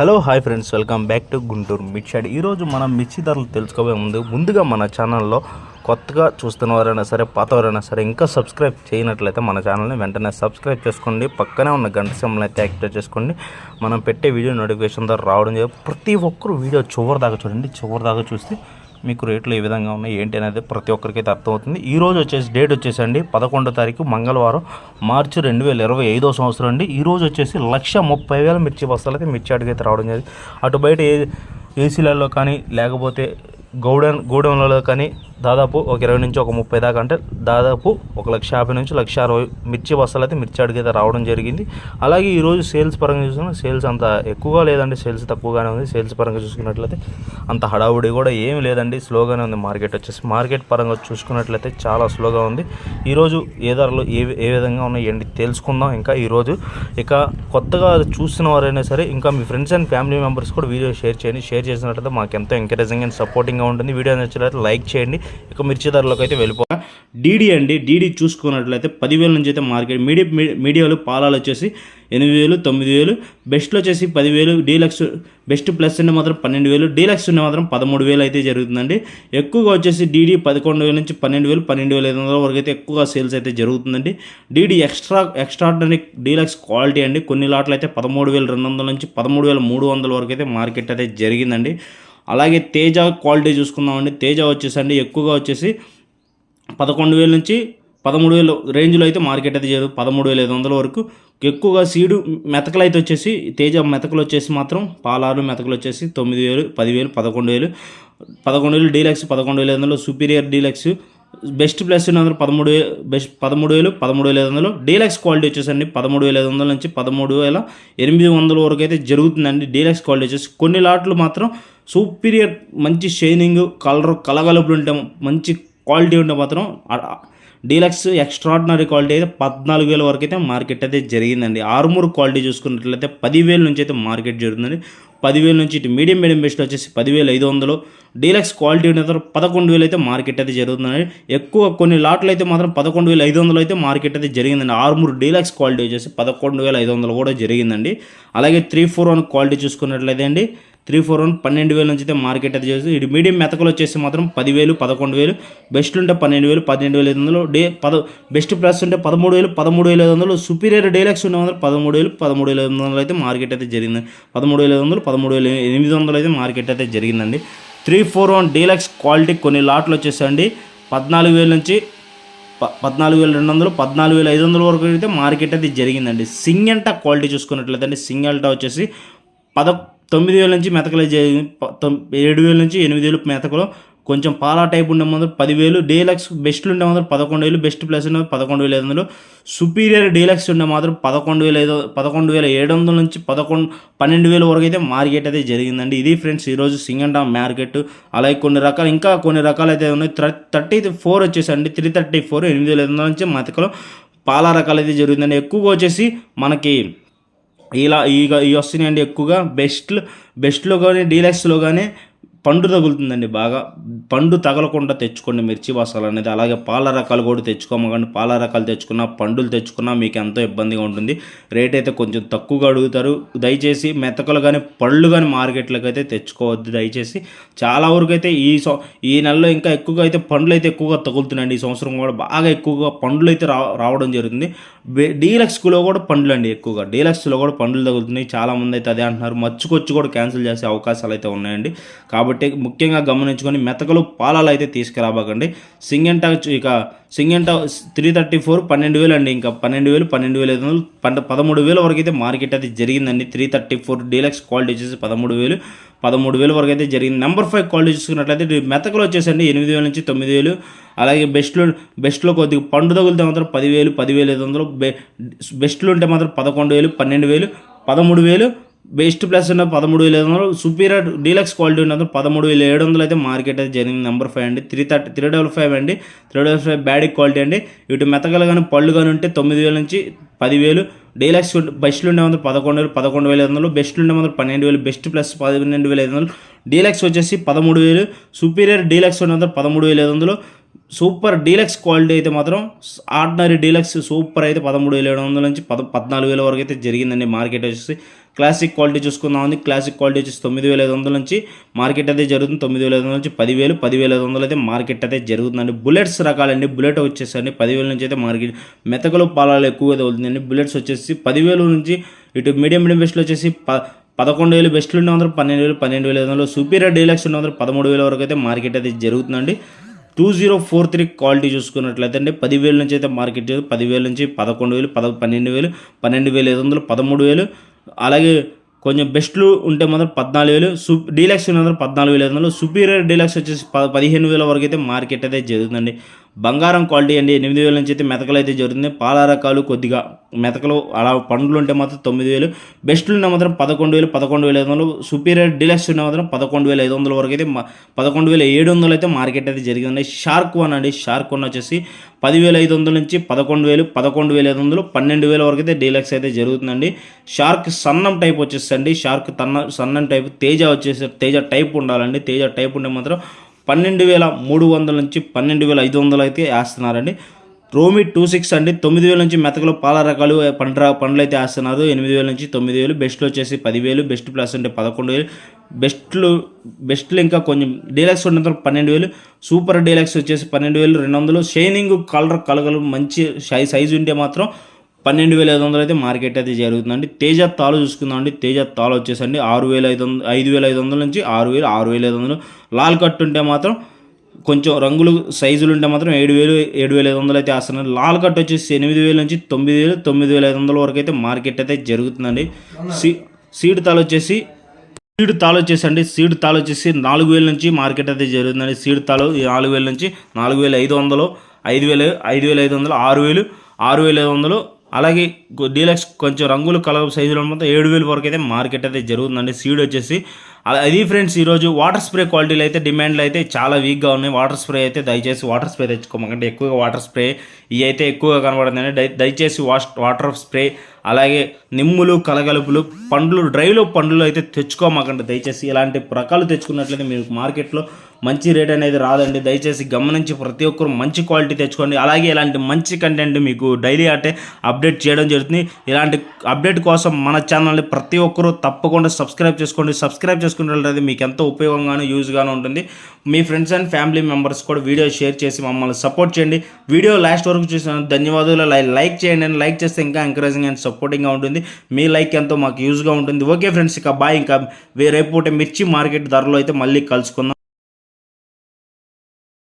Hello hi friends welcome back to Guntur మిర్చాడ్ ఈరోజు మనం మిర్చి ధరలు తెలుసుకోవే ముందు ముందుగా మన ఛానల్లో కొత్తగా చూస్తున్న వారైనా సరే పాతవారైనా సరే ఇంకా సబ్స్క్రైబ్ చేయనట్లయితే మన ఛానల్ని వెంటనే సబ్స్క్రైబ్ చేసుకోండి. పక్కనే ఉన్న గంట సింబల్ అయితే యాక్టివేట్ చేసుకోండి. మనం పెట్టే వీడియో నోటిఫికేషన్ ద్వారా రావడం జరిగింది ప్రతి ఒక్కరు వీడియో చివరి దాకా చూడండి. చివరి దాకా చూస్తే మీకు రేట్లు ఏ విధంగా ఉన్నాయి ఏంటి అనేది ప్రతి ఒక్కరికైతే అర్థమవుతుంది. ఈ రోజు వచ్చేసి డేట్ వచ్చేసండి పదకొండో తారీఖు మంగళవారం మార్చి రెండు వేల ఇరవై ఐదో సంవత్సరం అండి. ఈ రోజు వచ్చేసి లక్ష ముప్పై వేల మిర్చి బస్తాలు అయితే మిర్చి అడిగైతే రావడం జరిగింది. అటు బయట ఏ ఏసీలలో కానీ లేకపోతే గౌడెన్ గోడౌన్లలో కానీ దాదాపు ఒక ఇరవై నుంచి ఒక ముప్పై దాకా అంటే దాదాపు ఒక లక్ష యాభై నుంచి లక్ష అరవై మిర్చి బస్తాలు అయితే మిర్చి అడిగైతే రావడం జరిగింది. అలాగే ఈరోజు సేల్స్ పరంగా చూసుకున్న సేల్స్ అంత ఎక్కువగా లేదండి సేల్స్ తక్కువగానే ఉంది. సేల్స్ పరంగా చూసుకున్నట్లయితే అంత హడావుడి కూడా ఏమి లేదండి. స్లోగానే ఉంది మార్కెట్ వచ్చేసి. మార్కెట్ పరంగా చూసుకున్నట్లయితే చాలా స్లోగా ఉంది. ఈరోజు ఏ ధరలు ఏ ఏ విధంగా ఉన్నాయి ఏంటి తెలుసుకుందాం ఇంకా ఈరోజు ఇక కొత్తగా చూస్తున్న వారైనా సరే ఇంకా మీ ఫ్రెండ్స్ అండ్ ఫ్యామిలీ మెంబర్స్ కూడా వీడియో షేర్ చేయండి. షేర్ చేసినట్లయితే మాకు ఎంతో ఎంకరేజింగ్ అండ్ సపోర్టింగ్గా ఉంటుంది. వీడియో నచ్చినట్లయితే లైక్ చేయండి. ఇక మిర్చి ధరలోకి అయితే వెళ్ళిపో డీడీ అండి డీడీ చూసుకున్నట్లయితే పదివేల నుంచి అయితే మార్కెట్ మీడియా మీడియాలో పాలాలు వచ్చేసి ఎనిమిది వేలు తొమ్మిది వేలు బెస్ట్లో వచ్చేసి పదివేలు డీలక్స్ బెస్ట్ ప్లస్ ఉంటే మాత్రం పన్నెండు వేలు డీలక్స్ ఉంటే మాత్రం పదమూడు వేలు అయితే జరుగుతుందండి. ఎక్కువగా వచ్చేసి డీడీ పదకొండు వేల నుంచి పన్నెండు వేలు పన్నెండు వేల ఐదు వందల వరకు అయితే ఎక్కువగా సేల్స్ అయితే జరుగుతుందండి. DD extra extraordinary deluxe quality అండి. కొన్ని లాట్లు అయితే పదమూడు వేల రెండు వందల నుంచి పదమూడు వేల మూడు వందల వరకు అయితే మార్కెట్ అయితే జరిగిందండి. అలాగే తేజ క్వాలిటీ చూసుకుందామండి. తేజ వచ్చేసండి ఎక్కువగా వచ్చేసి పదకొండు వేల నుంచి పదమూడు వేల రేంజ్లో అయితే మార్కెట్ అయితే చేయదు. పదమూడు వేల ఐదు వందల వరకు. ఎక్కువగా సీడు మెతకలు అయితే వచ్చేసి తేజ మెతకలు వచ్చేసి మాత్రం పాలారు మెతకలు వచ్చేసి తొమ్మిది వేలు పదివేలు పదకొండు వేలు. పదకొండు వేలు డీలక్స్ పదకొండు వేల ఐదు వందలు. సుపీరియర్ డీలక్స్ బెస్ట్ ప్లస్ వందలు పదమూడు వేలు బెస్ట్ పదమూడు వేలు పదమూడు వేల ఐదు వందలు. డీలక్స్ క్వాలిటీ వచ్చేసండి పదమూడు వేల ఐదు వందల నుంచి పదమూడు వేల ఎనిమిది వందల వరకు అయితే జరుగుతుందండి డీలక్స్ క్వాలిటీ వచ్చేసి. కొన్ని లాట్లు మాత్రం సూపీరియర్ మంచి షైనింగ్ కలర్ కలగలుపులు ఉంటే మంచి క్వాలిటీ ఉంటే మాత్రం డీలక్స్ ఎక్స్ట్రాడినరీ క్వాలిటీ అయితే పద్నాలుగు వేల వరకు అయితే మార్కెట్ అయితే జరిగిందండి. ఆరుమూరు క్వాలిటీ చూసుకున్నట్లయితే పదివేల నుంచి అయితే మార్కెట్ జరుగుతుంది పదివేల నుంచి ఇటు మీడియం మీడియం బెస్ట్ వచ్చేసి పదివేల ఐదు వందలు. డీలక్స్ క్వాలిటీ ఉన్న తర్వాత పదకొండు వేలు అయితే మార్కెట్ అయితే జరుగుతుందండి. ఎక్కువ కొన్ని లాట్లు అయితే మాత్రం పదకొండు వేల ఐదు వందలు అయితే మార్కెట్ అయితే జరిగిందండి. ఆరుమూరు డీలక్స్ క్వాలిటీ వచ్చేసి పదకొండు వేల ఐదు వందలు కూడా జరిగిందండి. అలాగే త్రీ ఫోర్ వన్ క్వాలిటీ చూసుకున్నట్లయితే అండి త్రీ ఫోర్ వన్ పన్నెండు వేల నుంచి అయితే మార్కెట్ అయితే చేస్తుంది. ఇటు మీడియం మెతకలు వచ్చేసి మాత్రం పదివేలు పదకొండు వేలు. బెస్ట్ ఉంటే పన్నెండు వేలు పన్నెండు వేల ఐదు వందలు. డే పద బెస్ట్ ప్లస్ ఉంటే పదమూడు వేలు పదమూడు వేల ఐదు వందలు. సుపీరియర్ డీలక్స్ ఉండే మాత్రం పదమూడు వేలు పదమూడు వేల ఐదు వందలు అయితే మార్కెట్ అయితే జరిగింది. పదమూడు వేల ఐదు వందలు పదమూడు వేల ఎనిమిది వందలు అయితే మార్కెట్ అయితే జరిగిందండి. Three four one deluxe quality కొన్ని లాట్లు వచ్చేసండి పద్నాలుగు వేల నుంచి ప పద్నాలుగు వేల రెండు వందలు పద్నాలుగు వేల ఐదు వందల వరకు అయితే మార్కెట్ అయితే జరిగిందండి. సింగల్టా క్వాలిటీ చూసుకున్నట్లయితే అండి సింగల్టా వచ్చేసి పద తొమ్మిది వేల నుంచి మెతకలు జరిగింది ఏడు వేల నుంచి ఎనిమిది వేలు మెతకలు. కొంచెం పాలా టైప్ ఉండే ముందు పదివేలు డీలక్స్ బెస్ట్లు ఉండే మాత్రం పదకొండు వేలు బెస్ట్ ప్లస్ ఉండే పదకొండు వేల ఐదు వందలు. సుపీరియర్ డీలక్స్ ఉండే మాత్రం పదకొండు వేల ఐదు పదకొండు వేల ఏడు వందల నుంచి పదకొండు పన్నెండు వేల వరకు అయితే మార్కెట్ అయితే జరిగిందండి. ఇది ఫ్రెండ్స్ ఈరోజు సింగండా మార్కెట్. అలాగే కొన్ని రకాలు ఇంకా కొన్ని రకాలు అయితే ఉన్నాయి. థర్టీ ఫోర్ వచ్చేసండి. త్రీ థర్టీ ఫోర్ ఎనిమిది వేల ఐదు వందల నుంచి మెతకలు. పాల రకాలు అయితే జరుగుతుందండి. ఎక్కువగా వచ్చేసి మనకి ఇలా ఇక ఇవి వస్తున్నాయండి ఎక్కువగా బెస్ట్ బెస్ట్లో కానీ డీలక్స్లో కానీ పండు తగులుతుందండి బాగా. పండు తగలకుండా తెచ్చుకోండి మిర్చి మసాలా అనేది. అలాగే పాల రకాలు కూడా తెచ్చుకోమకండి పాల రకాలు తెచ్చుకున్నా పండులు తెచ్చుకున్నా మీకు ఎంతో ఇబ్బందిగా ఉంటుంది. రేట్ అయితే కొంచెం తక్కువగా అడుగుతారు. దయచేసి మెతకలు కానీ పళ్ళు కానీ మార్కెట్లోకి అయితే తెచ్చుకోవద్దు దయచేసి. చాలా వరకు అయితే ఈ సో ఈ నెలలో ఇంకా ఎక్కువగా అయితే పండ్లు అయితే ఎక్కువగా తగులుతున్నాయండి. ఈ సంవత్సరం కూడా బాగా ఎక్కువగా పండ్లు అయితే రా రావడం జరుగుతుంది. డీలక్స్లో కూడా పండ్లు అండి ఎక్కువగా డీలక్స్లో కూడా పండ్లు తగులుతున్నాయి. చాలామంది అయితే అదే అంటున్నారు. మచ్చుకొచ్చి కూడా క్యాన్సిల్ చేసే అవకాశాలు అయితే ఉన్నాయండి. కాబట్టి ముఖ్యంగా గమనించుకొని మెతకలు పాలాలు అయితే తీసుకురాబాకండి. సింగంటా ఇక సింగంట త్రీ థర్టీ ఫోర్ పన్నెండు వేలు అండి. ఇంకా పన్నెండు వేలు పన్నెండు వేల ఐదు వందలు పంట పదమూడు వేల వరకు అయితే మార్కెట్ అయితే జరిగిందండి. Three thirty four deluxe quality వచ్చేసి పదమూడు వేలు పదమూడు వేల వరకు అయితే జరిగింది. నెంబర్ ఫైవ్ క్వాలిటీ చూసుకున్నట్లయితే మెతకలు వచ్చేసండి. ఎనిమిది వేల నుంచి తొమ్మిది వేలు అలాగే బెస్ట్లో బెస్ట్లో కొద్దిగా పండు తగిలితే మాత్రం పదివేలు పదివేలు ఐదు వందలు బె బెస్ట్లో ఉంటే మాత్రం పదకొండు వేలు పన్నెండు వేలు పదమూడు వేలు బెస్ట్ ప్లస్ ఉన్న పదమూడు వేల ఐదు వందలు సుపీరియర్ డీలక్స్ క్వాలిటీ ఉన్నది పదమూడు వేల ఏడు వందలు అయితే మార్కెట్ అయితే జరిగింది. నెంబర్ ఫైవ్ అండి. Three thirty three double five అండి. Three double five bad quality అండి. ఇటు మెతకలు కానీ పళ్ళు కానీ ఉంటే తొమ్మిది వేల నుంచి పదివేలు. డీలక్స్ బెస్ట్లు ఉండే వందలు పదకొండు వేలు పదకొండు వేల ఐదు వందలు. బెస్ట్లు ఉండే వందలు పన్నెండు వేలు. బెస్ట్ ప్లస్ పన్నెండు వేల ఐదు వందలు. డీలక్స్ వచ్చేసి పదమూడు వేలు. సుపీరియర్ డీలక్స్ ఉండే వందలు పదమూడు వేల ఐదు వందలు. సూపర్ డీలక్స్ క్వాలిటీ అయితే మాత్రం ఆర్డినరీ డీలక్స్ సూపర్ అయితే పదమూడు వేల ఏడు వందల నుంచి పద పద్నాలుగు వేల వరకు అయితే జరిగిందండి. మార్కెట్ వచ్చేసి క్లాసిక్ క్వాలిటీ చూసుకుందాం క్లాసిక్ క్వాలిటీ వచ్చేసి తొమ్మిది వేల ఐదు వందల నుంచి మార్కెట్ అయితే జరుగుతుంది. తొమ్మిది వేల ఐదు వందల నుంచి పదివేలు పదివేల ఐదు వందలు అయితే మార్కెట్ అయితే జరుగుతుందండి. బుల్లెట్స్ రకాలండి. బుల్లెట్ వచ్చేసండి పదివేల నుంచి అయితే మార్కెట్ మెతకలు పాలాలు ఎక్కువగా తగులుతుందండి. బుల్లెట్స్ వచ్చేసి పదివేలు నుంచి ఇటు మీడియం మీడియం బెస్ట్లో వచ్చేసి ప పదకొండు వేలు బెస్ట్లు ఉండే వందలు పన్నెండు వేలు పన్నెండు వేల ఐదు వందలు సూపీరియర్ డీలక్స్ ఉండే వందలు పదమూడు వేల వరకు అయితే మార్కెట్ అయితే జరుగుతుందండి. Two zero four three quality చూసుకున్నట్లయితే అండి పదివేల నుంచి అయితే మార్కెట్ పదివేల నుంచి పదకొండు వేలు పద పన్నెండు వేలు పన్నెండు వేల ఐదు వందలు పదమూడు వేలు అలాగే కొంచెం బెస్ట్లు ఉంటే మాత్రం పద్నాలుగు వేలు సు డీలక్స్ మాత్రం పద్నాలుగు వేలు. ఐదు వందలు సుపీరియర్ డీలక్స్ వచ్చేసి ప పదిహేను వేల వరకు అయితే మార్కెట్ అయితే జరుగుతుందండి. బంగారం క్వాలిటీ అండి. ఎనిమిది వేల నుంచి అయితే మెతకలు అయితే జరుగుతుంది పాల రకాలు కొద్దిగా మెతకలు అలా పండ్లు ఉంటే మాత్రం తొమ్మిది వేలు. బెస్ట్లు ఉన్న మాత్రం పదకొండు వేలు పదకొండు వేల ఐదు వందలు. సుపీరియర్ డీలక్స్ ఉన్న మాత్రం పదకొండు వేల ఐదు వందల వరకు అయితే పదకొండు వేల ఏడు వందలు అయితే మార్కెట్ అయితే జరిగిందండి షార్క్ వన్ అండి. షార్క్ వన్ వచ్చేసి పదివేల ఐదు వందల నుంచి పదకొండు వేలు పదకొండు వేల ఐదు వందలు పన్నెండు వేల వరకు అయితే డీలక్స్ అయితే జరుగుతుందండి. షార్క్ సన్నం టైప్ వచ్చేసండి షార్క్ తన్న సన్నం టైప్ తేజ వచ్చేసి తేజ టైప్ ఉండాలండి. తేజ టైప్ ఉంటే మాత్రం పన్నెండు వేల మూడు వందల నుంచి పన్నెండు వేల ఐదు వందలు అయితే వేస్తున్నారండి. రోమి టూ సిక్స్ అండి. తొమ్మిది వేల నుంచి మెతకలు పాల రకాలు పండ్ర పండ్లు అయితే వేస్తున్నారు. ఎనిమిది వేల నుంచి తొమ్మిది వేలు. బెస్ట్లు వచ్చేసి పదివేలు. బెస్ట్ ప్లస్ అంటే పదకొండు వేలు. బెస్ట్లు బెస్ట్లు ఇంకా కొంచెం డీలక్స్ ఉన్నంత పన్నెండు వేలు. సూపర్ డీలక్స్ వచ్చేసి పన్నెండు వేలు రెండు వందలు. షైనింగ్ కలర్ కలగలు మంచి సైజ్ సైజు ఉంటే మాత్రం పన్నెండు వేల ఐదు వందలు అయితే మార్కెట్ అయితే జరుగుతుందండి. తేజ తాలు చూసుకుందామండి. తేజ తాలు వచ్చేసండి ఆరు వేల ఐదు వందలు ఐదు వేల ఐదు వందల నుంచి ఆరు వేలు ఆరు వేల ఐదు వందలు. లాల్ కట్ ఉంటే మాత్రం కొంచెం రంగులు సైజులు ఉంటే మాత్రం ఏడు వేలు ఏడు వేల ఐదు వందలు అయితే వేస్తున్నారు. లాల్ కట్ వచ్చేసి ఎనిమిది వేల నుంచి తొమ్మిది వేలు తొమ్మిది వేల ఐదు వందల వరకు అయితే మార్కెట్ అయితే జరుగుతుందండి. సీ సీడ్ తాలు వచ్చేసి సీడ్ తాలు వచ్చేసండి సీడ్ తాలు వచ్చేసి నాలుగు వేల నుంచి మార్కెట్ అయితే జరుగుతుందండి. సీడ్ తాలు నాలుగు వేల నుంచి నాలుగు వేల ఐదు వందలు ఐదు వేల ఐదు వేల ఐదు వందలు ఆరు వేలు ఆరు వేల ఐదు వందలు అలాగే డీలక్స్ కొంచెం రంగులు కలర్ సైజులో మొత్తం ఏడు వేల వరకు అయితే మార్కెట్ అయితే జరుగుతుందండి. సీడ్ వచ్చేసి అలా అది ఫ్రెండ్స్ ఈరోజు వాటర్ స్ప్రే క్వాలిటీలు అయితే డిమాండ్లు అయితే చాలా వీక్గా ఉన్నాయి. వాటర్ స్ప్రే అయితే దయచేసి వాటర్ స్ప్రే తెచ్చుకోమంటే ఎక్కువగా వాటర్ స్ప్రే ఇవి అయితే ఎక్కువగా కనబడుతుందండి దయచేసి వాష్ వాటర్ స్ప్రే అలాగే నిమ్ములు కలగలుపులు పండ్లు డ్రైలో పండ్లు అయితే తెచ్చుకోమాకండి. దయచేసి ఇలాంటి రకాలు తెచ్చుకున్నట్లయితే మీకు మార్కెట్లో మంచి రేట్ అనేది రాదండి. దయచేసి గమనించి ప్రతి ఒక్కరు మంచి క్వాలిటీ తెచ్చుకోండి. అలాగే ఇలాంటి మంచి కంటెంట్ మీకు డైలీ అంటే అప్డేట్ చేయడం జరుగుతుంది. ఇలాంటి అప్డేట్ కోసం మన ఛానల్ని ప్రతి ఒక్కరూ తప్పకుండా సబ్స్క్రైబ్ చేసుకోండి. సబ్స్క్రైబ్ చేసుకున్నట్లయితే మీకు ఎంతో ఉపయోగంగాను యూజ్గాను ఉంటుంది. మీ ఫ్రెండ్స్ అండ్ ఫ్యామిలీ మెంబర్స్ కూడా వీడియో షేర్ చేసి మమ్మల్ని సపోర్ట్ చేయండి. వీడియో లాస్ట్ వరకు చూసిన ధన్యవాదాలు. లైక్ చేయండి అండ్ లైక్ చేస్తే ఇంకా ఎంకరేజింగ్ అండ్ సపోర్టింగ్గా ఉంటుంది. మీ లైక్ ఎంతో మాకు యూజ్గా ఉంటుంది. ఓకే ఫ్రెండ్స్ ఇక బాయ్ ఇంకా రేపు పూట మిర్చి మార్కెట్ ధరలో అయితే మళ్ళీ కలుసుకుందాం.